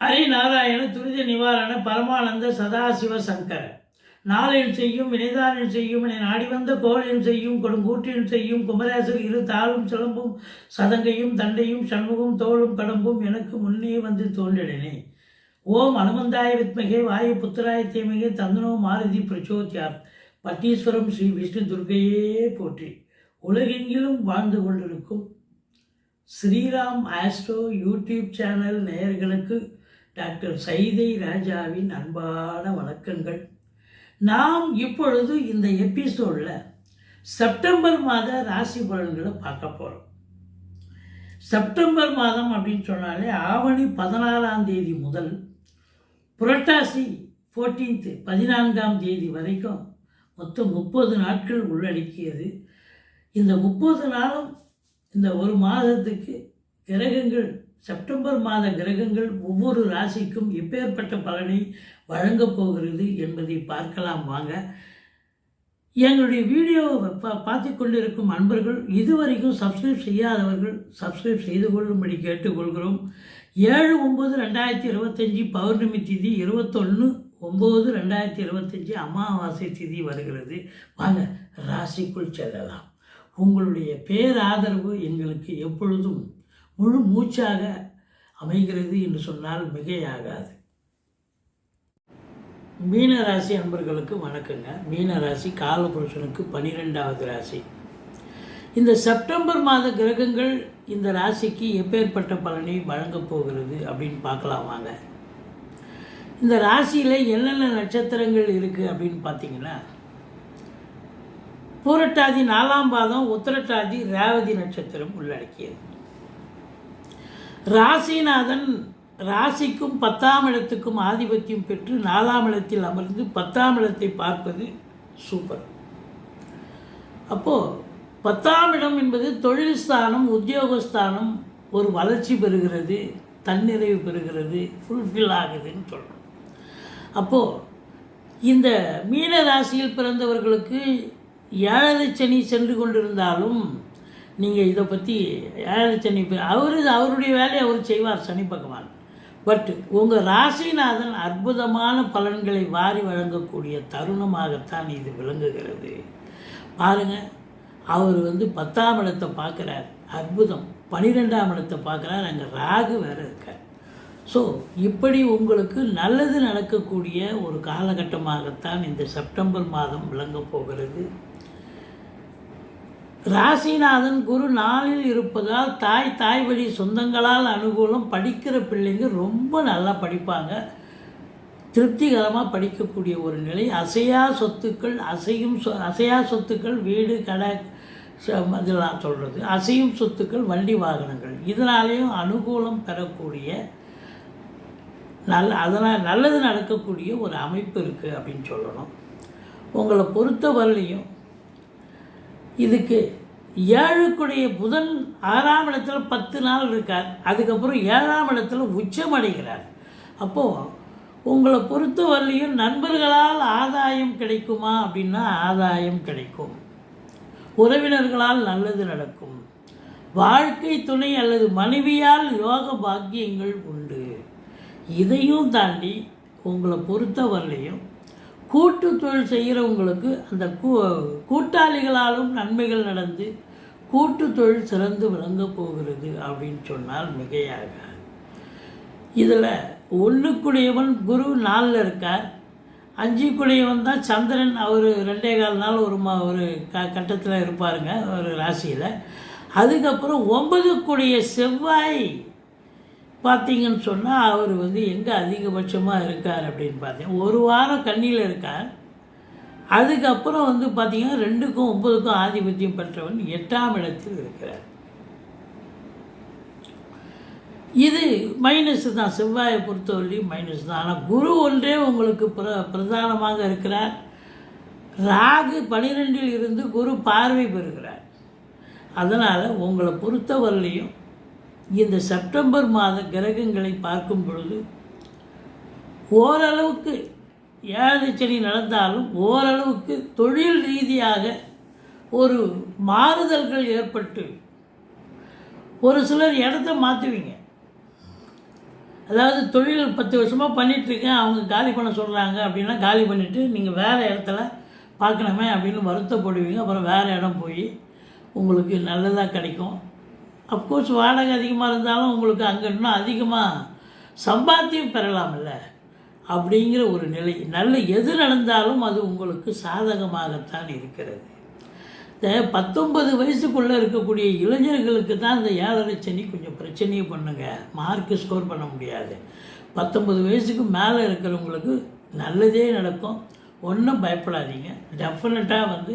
ஹரிநாராயண துரித நிவாரண பரமானந்த சதாசிவ சங்கர. நாளில் செய்யும் வினைதானில் செய்யும் என நாடி வந்த கோளில் செய்யும் கொடுங்கூற்றில் செய்யும் குமரேசர் இரு தாளும் சிலம்பும் சதங்கையும் தண்டையும் சண்முகம் தோளும் கடம்பும் எனக்கு முன்னே வந்து தோன்றினே ஓம் அனுமந்தாய வித்மகே வாயு புத்திராய தீமகே தந்தனோ மாருதி பிரச்சோத்யார் பட்டீஸ்வரம் ஸ்ரீ விஷ்ணு துர்க்கையே போற்றி. உலகெங்கிலும் வாழ்ந்து கொண்டிருக்கும் ஸ்ரீராம் ஆஸ்ட்ரோ யூடியூப் சேனல் நேயர்களுக்கு டாக்டர் சைதை ராஜாவின் அன்பான வணக்கங்கள். நாம் இப்பொழுது இந்த எபிசோடில் செப்டம்பர் மாத ராசி பலன்களை பார்க்க போகிறோம் செப்டம்பர் மாதம் அப்படின்னு சொன்னாலே ஆவணி பதினாலாம் தேதி முதல் புரட்டாசி ஃபோர்டீன்த்து பதினான்காம் தேதி வரைக்கும் மொத்தம் முப்பது நாட்கள் உள்ளடக்கியது. இந்த முப்பது நாளும் இந்த ஒரு மாதத்துக்கு கிரகங்கள் செப்டம்பர் மாத கிரகங்கள் ஒவ்வொரு ராசிக்கும் எப்பேற்பட்ட பலனை வழங்கப் போகிறது என்பதை பார்க்கலாம் வாங்க. எங்களுடைய வீடியோவை பா பார்த்து கொண்டிருக்கும் அன்பர்கள் இதுவரைக்கும் சப்ஸ்கிரைப் செய்யாதவர்கள் சப்ஸ்கிரைப் செய்து கொள்ளும்படி கேட்டுக்கொள்கிறோம். ஏழு ஒம்பது ரெண்டாயிரத்தி இருபத்தஞ்சி பௌர்ணமி திதி இருபத்தொன்று ஒம்பது ரெண்டாயிரத்தி இருபத்தஞ்சி அமாவாசை திதி வருகிறது. வாங்க ராசிக்குள் செல்லலாம். உங்களுடைய பேராதரவு எங்களுக்கு எப்பொழுதும் முழு மூச்சாக அமைகிறது என்று சொன்னால் மிகையாகாது. மீன ராசி அன்பர்களுக்கு வணக்கங்க. மீன ராசி காலபுருஷனுக்கு பனிரெண்டாவது ராசி. இந்த செப்டம்பர் மாத கிரகங்கள் இந்த ராசிக்கு எப்பேற்பட்ட பலனை வழங்கப் போகிறது அப்படின்னு பார்க்கலாம் வாங்க. இந்த ராசியில் என்னென்ன நட்சத்திரங்கள் இருக்குது அப்படின்னு பார்த்தீங்கன்னா பூரட்டாதி நாலாம் பாதம் உத்திரட்டாதி ரேவதி நட்சத்திரம் உள்ளடக்கியது. ராசிநாதன் ராசிக்கும் பத்தாம் இடத்துக்கும் ஆதிபத்தியம் பெற்று நாலாம் இடத்தில் அமர்ந்து பத்தாம் இடத்தை பார்ப்பது சூப்பர். அப்போது பத்தாம் இடம் என்பது தொழில் ஸ்தானம் உத்தியோகஸ்தானம் ஒரு வளர்ச்சி பெறுகிறது தன்னிறைவு பெறுகிறது ஃபுல்ஃபில் ஆகுதுன்னு சொல்கிறோம் அப்போது இந்த மீன ராசியில் பிறந்தவர்களுக்கு ஏழரை சனி சென்று கொண்டிருந்தாலும் நீங்கள் இதை பற்றி ஏழரை சனி அவர் அவருடைய வேலையை அவர் செய்வார் சனி பகவான். பட் உங்கள் ராசிநாதன் அற்புதமான பலன்களை வாரி வழங்கக்கூடிய தருணமாகத்தான் இது விளங்குகிறது. பாருங்கள் அவர் வந்து பத்தாம் இடத்தை பார்க்குறார். அற்புதம். பனிரெண்டாம் இடத்தை பார்க்குறார். அங்கே ராகு வேறு இருக்கார். ஸோ இப்படி உங்களுக்கு நல்லது நடக்கக்கூடிய ஒரு காலகட்டமாகத்தான் இந்த செப்டம்பர் மாதம் விளங்கப் போகிறது. ராசிநாதன் குரு நாளில் இருப்பதால் தாய் தாய் வழி சொந்தங்களால் அனுகூலம் படிக்கிற பிள்ளைங்க ரொம்ப நல்லா படிப்பாங்க. திருப்திகரமாக படிக்கக்கூடிய ஒரு நிலை. அசையா சொத்துக்கள் அசையும் சொ அசையா சொத்துக்கள் வீடு கடை ச- இதெல்லாம் சொல்கிறது அசையும் சொத்துக்கள் வண்டி வாகனங்கள். இதனாலேயும் அனுகூலம் பெறக்கூடிய நல்ல அதனால் நல்லது நடக்கக்கூடிய ஒரு அமைப்பு இருக்குது அப்படின்னு சொல்லணும். உங்களை பொறுத்தவரையிலையும் இதுக்கு ஏழுக்குடைய புதன் ஆறாம் இடத்துல பத்து நாள் இருக்கார். அதுக்கப்புறம் ஏழாம் இடத்துல உச்சமடைகிறார் அப்போது உங்களை பொறுத்த வரலையும் நண்பர்களால் ஆதாயம் கிடைக்குமா அப்படின்னா ஆதாயம் கிடைக்கும். உறவினர்களால் நல்லது நடக்கும். வாழ்க்கை துணை அல்லது மனைவியால் யோக பாக்கியங்கள் உண்டு. இதையும் தாண்டி உங்களை பொறுத்த வரலையும் கூட்டு தொழில் செய்கிறவங்களுக்கு அந்த கூ கூட்டாளிகளாலும் நன்மைகள் நடந்து கூட்டு தொழில் சிறந்து விளங்க போகிறது அப்படின்னு சொன்னால் மிகையாக. இதில் ஒன்றுக்குடையவன் குரு நாளில் இருக்கார். அஞ்சுக்குடையவன் தான் சந்திரன். அவர் ரெண்டே கால் நாள் ஒரு மா ஒரு க கட்டத்தில் இருப்பாருங்க ஒரு ராசியில். அதுக்கப்புறம் ஒன்பதுக்குடைய செவ்வாய் பார்த்தீங்கன்னு சொன்னால் அவர் வந்து எங்கே அதிகபட்சமாக இருக்கார் அப்படின்னு பார்த்தேன். ஒரு வாரம் கண்ணியில் இருக்கார். அதுக்கப்புறம் வந்து பார்த்தீங்கன்னா ரெண்டுக்கும் ஒம்பதுக்கும் ஆதிபத்தியம் பெற்றவன் எட்டாம் இடத்தில் இருக்கிறார். இது மைனஸ் தான். செவ்வாயை பொறுத்தவரையும் மைனஸ் தான். ஆனால் குரு ஒன்றே உங்களுக்கு பிர பிரதானமாக இருக்கிறார். ராகு பனிரெண்டில் இருந்து குரு பார்வை பெறுகிறார். அதனால் உங்களை பொறுத்தவரையிலையும் இந்த செப்டம்பர் மாத கிரகங்களை பார்க்கும் பொழுது ஓரளவுக்கு ஏழரை சனி நடந்தாலும் ஓரளவுக்கு தொழில் ரீதியாக ஒரு மாறுதல்கள் ஏற்பட்டு ஒரு சிலர் இடத்த மாற்றுவீங்க. அதாவது தொழில் பத்து வருஷமாக பண்ணிகிட்ருக்கேன் அவங்க காலி பண்ண சொல்கிறாங்க அப்படின்னா காலி பண்ணிவிட்டு நீங்கள் வேறு இடத்துல பார்க்கணுமே அப்படின்னு வருத்தப்படுவீங்க. அப்புறம் வேறு இடம் போய் உங்களுக்கு நல்லதாக கிடைக்கும். அஃப்கோர்ஸ் வாடகை அதிகமாக இருந்தாலும் உங்களுக்கு அங்கே இன்னும் அதிகமாக சம்பாத்தியம் பெறலாம்ல. அப்படிங்கிற ஒரு நிலை. நல்ல எது நடந்தாலும் அது உங்களுக்கு சாதகமாகத்தான் இருக்கிறது. இந்த பத்தொன்பது வயசுக்குள்ளே இருக்கக்கூடிய இளைஞர்களுக்கு தான் இந்த ஏழரை சனி கொஞ்சம் பிரச்சனையை பண்ணுங்க. மார்க்கு ஸ்கோர் பண்ண முடியாது. பத்தொன்பது வயசுக்கு மேலே இருக்கிறவங்களுக்கு நல்லதே நடக்கும். ஒன்றும் பயப்படாதீங்க. டெஃபினட்டாக வந்து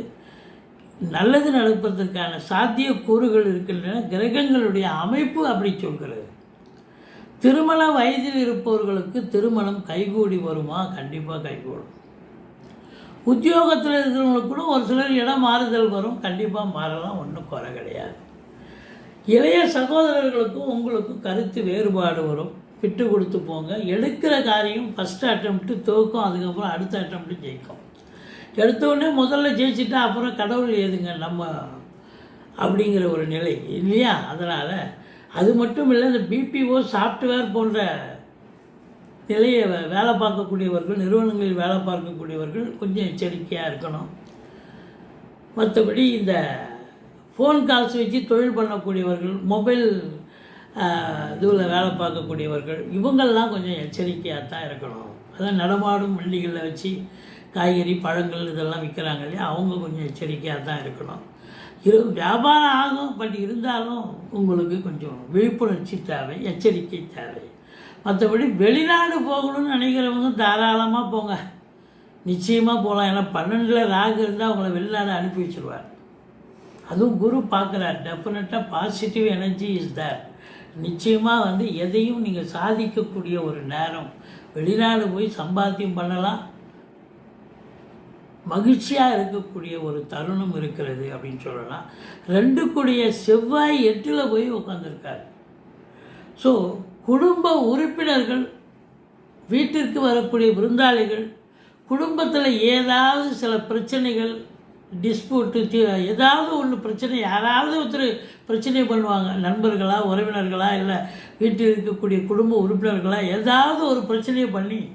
நல்லது நடப்பதற்கான சாத்தியக்கூறுகள் இருக்கின்றன. கிரகங்களுடைய அமைப்பு அப்படி சொல்கிறது. திருமண வயதில் இருப்பவர்களுக்கு திருமணம் கைகூடி வருமா? கண்டிப்பாக கைகூடும். உத்தியோகத்தில் இருக்கிறவங்களுக்கு கூட ஒரு சிலர் இடம் மாறுதல் வரும். கண்டிப்பாக மாறலாம் ஒன்றும் குறை கிடையாது. இளைய சகோதரர்களுக்கும் உங்களுக்கும் கருத்து வேறுபாடு வரும். விட்டு கொடுத்து போங்க. எடுக்கிற காரியம் ஃபஸ்ட்டு அட்டம்ப்ட்டு தோக்கும் அதுக்கப்புறம் அடுத்த அட்டம்ப்ட்டு ஜெயிக்கும். எடுத்தோடனே முதல்ல ஜெயிச்சுட்டா அப்புறம் கடவுள் எதுங்க நம்ம அப்படிங்கிற ஒரு நிலை இல்லையா? அதனால் அது மட்டும் இல்லை இந்த பிபிஓ சாஃப்ட்வேர் போன்ற நிலையை வே- வேலை பார்க்கக்கூடியவர்கள் நிறுவனங்களில் வேலை பார்க்கக்கூடியவர்கள் கொஞ்சம் எச்சரிக்கையாக இருக்கணும். மற்றபடி இந்த ஃபோன் கால்ஸ் வச்சு தொழில் பண்ணக்கூடியவர்கள் மொபைல் இதுவில் வேலை பார்க்கக்கூடியவர்கள் இவங்கள்லாம் கொஞ்சம் எச்சரிக்கையாக தான் இருக்கணும். அதான் நடமாடும் வண்டிகளில் வச்சு காய்கறி பழங்கள் இதெல்லாம் விற்கிறாங்க இல்லையா? அவங்க கொஞ்சம் எச்சரிக்கையாக தான் இருக்கணும். இரு வியாபாரம் ஆகும் பட் இருந்தாலும் உங்களுக்கு கொஞ்சம் விழிப்புணர்ச்சி தேவை எச்சரிக்கை தேவை. மற்றபடி வெளிநாடு போகணும்னு நினைக்கிறவங்க தாராளமாக போங்க. நிச்சயமாக போகலாம் ஏன்னா பன்னெண்டில் ராகு இருந்தால் அவங்கள வெளிநாடு அனுப்பி வச்சிருவார். அதுவும் குரு பார்க்குறார். டெஃபினட்டாக பாசிட்டிவ் எனர்ஜி இஸ் தேர் நிச்சயமாக வந்து எதையும் நீங்கள் சாதிக்கக்கூடிய ஒரு நேரம். வெளிநாடு போய் சம்பாத்தியம் பண்ணலாம். மகிழ்ச்சியாக இருக்கக்கூடிய ஒரு தருணம் இருக்கிறது அப்படின்னு சொல்லலாம். ரெண்டு கூடிய செவ்வாய் எட்டில் போய் உட்காந்துருக்காரு ஸோ குடும்ப உறுப்பினர்கள் வீட்டிற்கு வரக்கூடிய விருந்தாளிகள் குடும்பத்தில் ஏதாவது சில பிரச்சனைகள் டிஸ்பியூட்டு தீ ஏதாவது ஒன்று பிரச்சனை யாராவது ஒருத்தர் பிரச்சனை பண்ணுவாங்க. நண்பர்களாக உறவினர்களாக இல்லை வீட்டில் இருக்கக்கூடிய குடும்ப உறுப்பினர்களாக ஏதாவது ஒரு பிரச்சனையை பண்ணி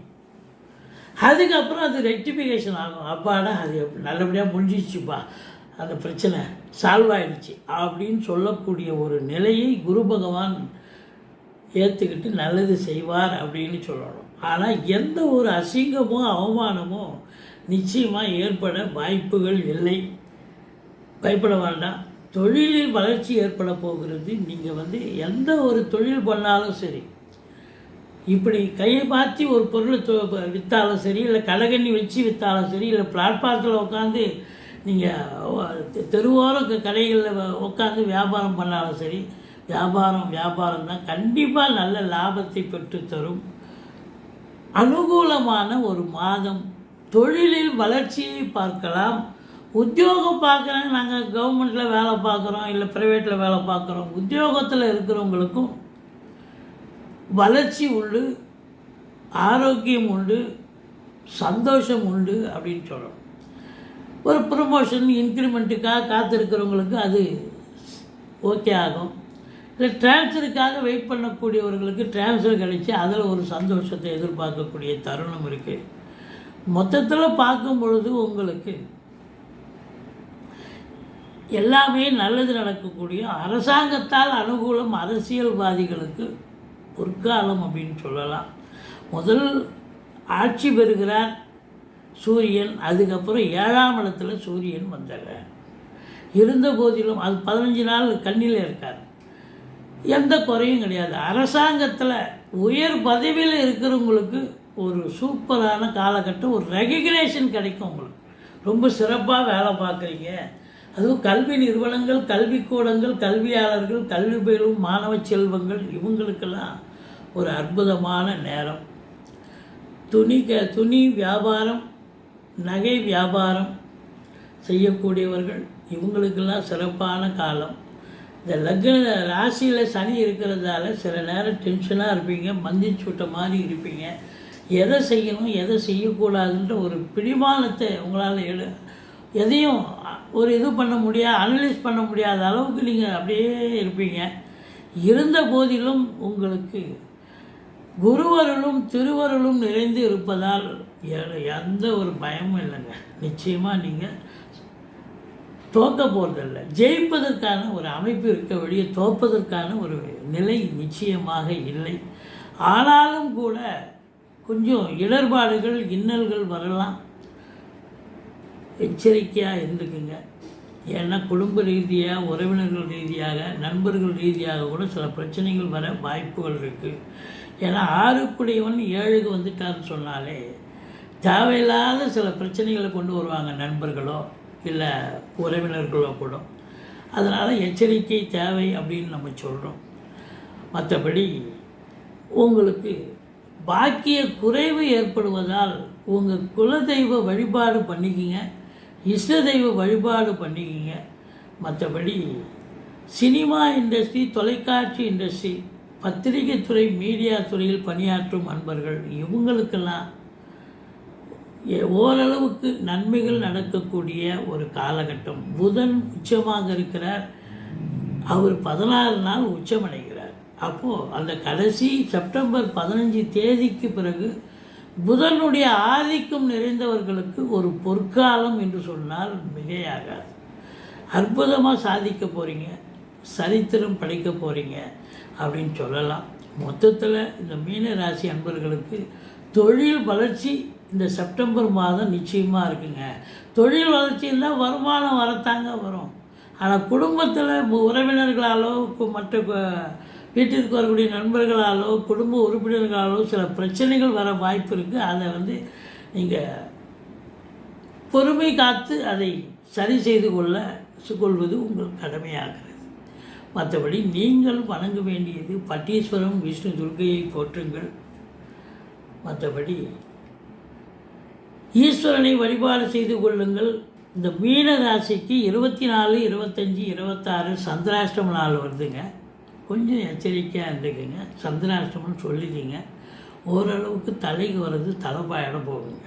அதுக்கப்புறம் அது ரெக்டிஃபிகேஷன் ஆகும். அப்பாடா அது நல்லபடியாக முடிஞ்சிச்சுப்பா அந்த பிரச்சனை சால்வ் ஆகிடுச்சு அப்படின்னு சொல்லக்கூடிய ஒரு நிலையை குரு பகவான் ஏற்றுக்கிட்டு நல்லது செய்வார் அப்படின்னு சொல்லணும். ஆனால் எந்த ஒரு அசிங்கமோ அவமானமோ நிச்சயமாக ஏற்பட வாய்ப்புகள் இல்லை. பயப்பட வேண்டாம். தொழிலில் வளர்ச்சி ஏற்பட போகிறது. நீங்கள் வந்து எந்த ஒரு தொழில் பண்ணாலும் சரி இப்படி கையை பார்த்து ஒரு பொருளை விற்றாலும் சரி இல்லை கடைகண்ணி வச்சு விற்றாலும் சரி இல்லை பிளாட்பாரத்தில் உட்காந்து நீங்கள் தெருவோர கடைகளில் உட்காந்து வியாபாரம் பண்ணாலும் சரி வியாபாரம் வியாபாரம் தான் கண்டிப்பாக நல்ல லாபத்தை பெற்று தரும். அனுகூலமான ஒரு மாதம். தொழிலில் வளர்ச்சியை பார்க்கலாம். உத்தியோகம் பார்க்குறாங்க நாங்கள் கவர்மெண்ட்டில் வேலை பார்க்குறோம் இல்லை ப்ரைவேட்டில் வேலை பார்க்குறோம். உத்தியோகத்தில் இருக்கிறவங்களுக்கும் வளர்ச்சி உண்டு ஆரோக்கியம் உண்டு சந்தோஷம் உண்டு அப்படின்னு சொல்லணும். ஒரு ப்ரொமோஷன் இன்க்ரிமெண்ட்டுக்காக காத்திருக்கிறவங்களுக்கு அது ஓகே ஆகும். இல்லை ட்ரான்ஸ்ஃபருக்காக வெயிட் பண்ணக்கூடியவர்களுக்கு ட்ரான்ஸ்ஃபர் கிடைச்சி அதில் ஒரு சந்தோஷத்தை எதிர்பார்க்கக்கூடிய தருணம் இருக்குது மொத்தத்தில் பார்க்கும் பொழுது உங்களுக்கு எல்லாமே நல்லது நடக்கக்கூடிய அரசாங்கத்தால் அனுகூலம் அரசியல்வாதிகளுக்கு பொற்காலம் அப்படின்னு சொல்லலாம். முதல் ஆட்சி பெறுகிறார் சூரியன் அதுக்கப்புறம் ஏழாம் இடத்துல சூரியன் வந்துடுறார் இருந்த போதிலும் அது பதினஞ்சு நாள் கண்ணில் இருக்கார் எந்த குறையும் கிடையாது. அரசாங்கத்தில் உயர் பதவியில் இருக்கிறவங்களுக்கு ஒரு சூப்பரான காலகட்டம் ஒரு ரெகக்னேஷன் கிடைக்கும் உங்களுக்கு. ரொம்ப சிறப்பாக வேலை பார்க்குறீங்க. அதுவும் கல்வி நிறுவனங்கள் கல்விக்கூடங்கள் கல்வியாளர்கள் கல்வி பயிலும் மாணவ செல்வங்கள் இவங்களுக்கெல்லாம் ஒரு அற்புதமான நேரம். துணி க துணி வியாபாரம் நகை வியாபாரம் செய்யக்கூடியவர்கள் இவங்களுக்கெல்லாம் சிறப்பான காலம். இந்த லக்ன ராசியில் சனி இருக்கிறதால சில நேரம் டென்ஷனாக இருப்பீங்க மந்திச்சூட்ட மாதிரி இருப்பீங்க. எதை செய்யணும் எதை செய்யக்கூடாதுன்ற ஒரு பிடிமானத்தை உங்களால் எடு எதையும் ஒரு இது பண்ண முடியாது அனலைஸ் பண்ண முடியாத அளவுக்கு நீங்கள் அப்படியே இருப்பீங்க. இருந்த போதிலும் உங்களுக்கு குருவருளும் திருவருளும் நிறைந்து இருப்பதால் எந்த ஒரு பயமும் இல்லைங்க. நிச்சயமாக நீங்கள் தோக்க போகிறதில்ல ஜெயிப்பதற்கான ஒரு அமைப்பு இருக்க வழியே தோப்பதற்கான ஒரு நிலை நிச்சயமாக இல்லை. ஆனாலும் கூட கொஞ்சம் இடர்பாடுகள் இன்னல்கள் வரலாம். எச்சரிக்கையாக இருந்துக்குங்க. ஏன்னா குடும்ப ரீதியாக உறவினர்கள் ரீதியாக நண்பர்கள் ரீதியாக கூட சில பிரச்சனைகள் வர வாய்ப்புகள் இருக்குது ஏன்னா ஆறுக்குடையவன் ஏழுக்கு வந்துட்டாருன்னு சொன்னாலே தேவையில்லாத சில பிரச்சனைகளை கொண்டு வருவாங்க நண்பர்களோ இல்லை உறவினர்களோ கூட. அதனால் எச்சரிக்கை தேவை அப்படின்னு நம்ம சொல்கிறோம் மற்றபடி உங்களுக்கு பாக்கிய குறைவு ஏற்படுவதால் உங்கள் குலதெய்வ வழிபாடு பண்ணிக்கிங்க. இஷ்ட தெய்வ வழிபாடு பண்ணிக்கிங்க. மற்றபடி சினிமா இண்டஸ்ட்ரி தொலைக்காட்சி இண்டஸ்ட்ரி பத்திரிகை துறை மீடியா துறையில் பணியாற்றும் அன்பர்கள் இவங்களுக்கெல்லாம் ஓரளவுக்கு நன்மைகள் நடக்கக்கூடிய ஒரு காலகட்டம். புதன் உச்சமாக இருக்கிறார். அவர் பதினாறு நாள் உச்சமடைகிறார். அப்போது அந்த கடைசி செப்டம்பர் பதினஞ்சு தேதிக்கு பிறகு புதனுடைய ஆதிக்கம் நிறைந்தவர்களுக்கு ஒரு பொற்காலம் என்று சொன்னால் மிகையாகாது. அற்புதமாக சாதிக்க போகிறீங்க சரித்திரம் படைக்க போகிறீங்க அப்படின்னு சொல்லலாம். மொத்தத்தில் இந்த மீன ராசி அன்பர்களுக்கு தொழில் வளர்ச்சி இந்த செப்டம்பர் மாதம் நிச்சயமாக இருக்குங்க. தொழில் வளர்ச்சி இருந்தால் வருமானம் வரத்தாங்க வரும். ஆனால் குடும்பத்தில் உறவினர்களாலோ மற்ற வீட்டிற்கு வரக்கூடிய நண்பர்களாலோ குடும்ப உறுப்பினர்களாலோ சில பிரச்சனைகள் வர வாய்ப்பு இருக்குது அதை வந்து நீங்கள் பொறுமை காத்து அதை சரி செய்து கொள்ள கொள்வது உங்கள் கடமையாகிறது மற்றபடி நீங்கள் வணங்க வேண்டியது பட்டீஸ்வரம் விஷ்ணு துர்கையை போற்றுங்கள். மற்றபடி ஈஸ்வரனை வழிபாடு செய்து கொள்ளுங்கள். இந்த மீன ராசிக்கு இருபத்தி நாலு இருபத்தஞ்சி இருபத்தாறு சந்திராஷ்டம நாள் வருதுங்க. கொஞ்சம் எச்சரிக்கையாக இருந்துக்குங்க. சந்திராஷ்டமம்னு சொல்லிக்கிங்க. ஓரளவுக்கு தலைக்கு வர்றது தலைப்பாயிடம் போகுங்க.